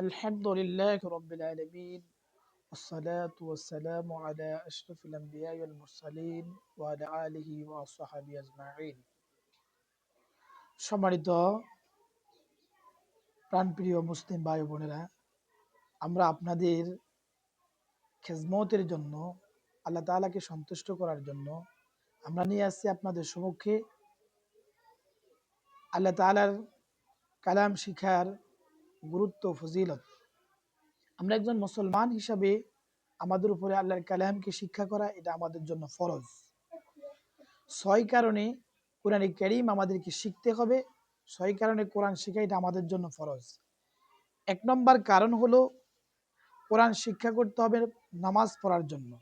الحمد لله رب العالمين والصلاة والسلام على أشرف الأنبياء والمرسلين وعلى آله وصحبه أجمعين সম্মানিত প্রাণপ্রিয় মুসলিম ভাই বোনেরা আমরা আপনাদের খেজমতের জন্য আল্লাহ তাআলাকে সন্তুষ্ট করার জন্য আমরা নিয়ে আসছি আপনাদের সম্মুখে আল্লাহ তাআলার কালাম শিখার গুরুত্ব, ফজিলত। আমরা একজন মুসলমান হিসাবে আমাদের উপরে আল্লাহর কালামকে শিক্ষা করা এটা আমাদের জন্য ফরজ। ছয় কারণে কোরআন করিম আমাদেরকে শিখতে হবে, ছয় কারণে কোরআন শেখা এটা আমাদের জন্য ফরজ। এক নম্বর কারণ হলো কোরআন শিক্ষা করতে হবে নামাজ পড়ার জন্য।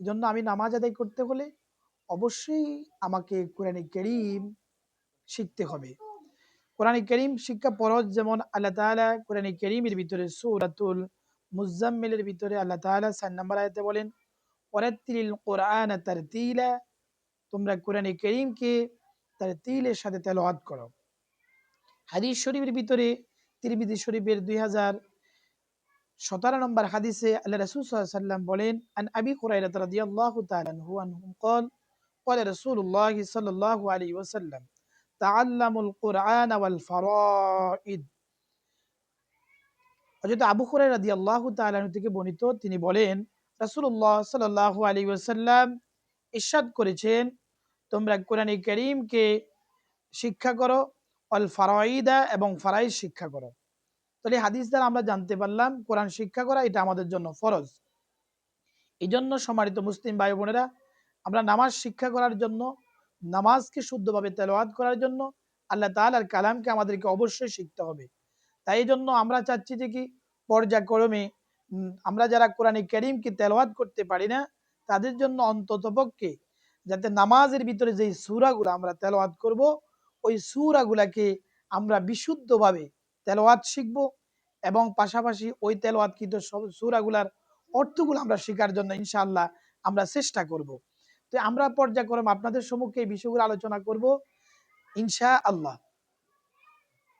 এই জন্য আমি নামাজ আদায় করতে হলে অবশ্যই আমাকে কোরআন করিম শিখতে হবে। কোরআন করিম শিক্ষা ফরজ যেমন আল্লাহ তাআলা কোরআন করিমের ভিতরে সূরাতুল মুজাম্মিলের ভিতরে আল্লাহ তাআলা চার নম্বর আয়াতে বলেন ওয়ারাত্তিলিল কোরআন তারতিলা তোমরা কোরআন করিমকে তারতিলের সাথে তেলাওয়াত করো হাদিস শরীফের ভিতরে তিরমিজি শরীফের দুই হাজার সতেরো নম্বর হাদিসে আল্লাহ রাসূল সাল্লাল্লাহু আলাইহি সাল্লাম বলেন আন আবি হুরায়রা রাদিয়াল্লাহু তাআলা আনহু আনহুম قال قال رسول الله صلى الله عليه وسلم তাআল্লামুল ওয়াল হযরত আবু হুরায়রা রাদিয়াল্লাহু তাআলা থেকে বর্ণিত, তিনি বলেন, রাসূলুল্লাহ সাল্লাল্লাহু আলাইহি ওয়াসাল্লাম ইরশাদ করেছেন, তোমরা কোরআনে শিক্ষা করো অল ফারাইদা এবং ফারাইজ শিক্ষা করো। তাহলে হাদিস দ্বারা আমরা জানতে পারলাম, কোরআন শিক্ষা করা এটা আমাদের জন্য ফরজ। এই জন্য সমারিত মুসলিম ভাই বোনেরা আমরা নামাজ শিক্ষা করার জন্য নামাজকে শুদ্ধভাবে তেলাওয়াত করার জন্য আল্লাহ তাআলার কালামকে আমাদেরকে অবশ্যই শিখতে হবে। তাই জন্য আমরা চাচ্ছি যে কি পর্যায়ক্রমে আমরা যারা কোরআনে করিমকে তেলাওয়াত করতে পারি না, তাদের জন্য অন্তত পক্ষে যাতে নামাজের ভিতরে যেই সূরাগুলো আমরা তেলাওয়াত করব, ওই সূরাগুলাকে আমরা বিশুদ্ধভাবে তেলাওয়াত শিখব এবং পাশাপাশি ওই তেলাওয়াতকৃত সব সূরাগুলার অর্থগুলো আমরা শেখার জন্য ইনশাআল্লাহ আমরা চেষ্টা করব। তো আমরা পর্যায়ক্রমে আপনাদের সম্মুখে এই বিষয়গুলো আলোচনা করব। ইনশা আল্লাহ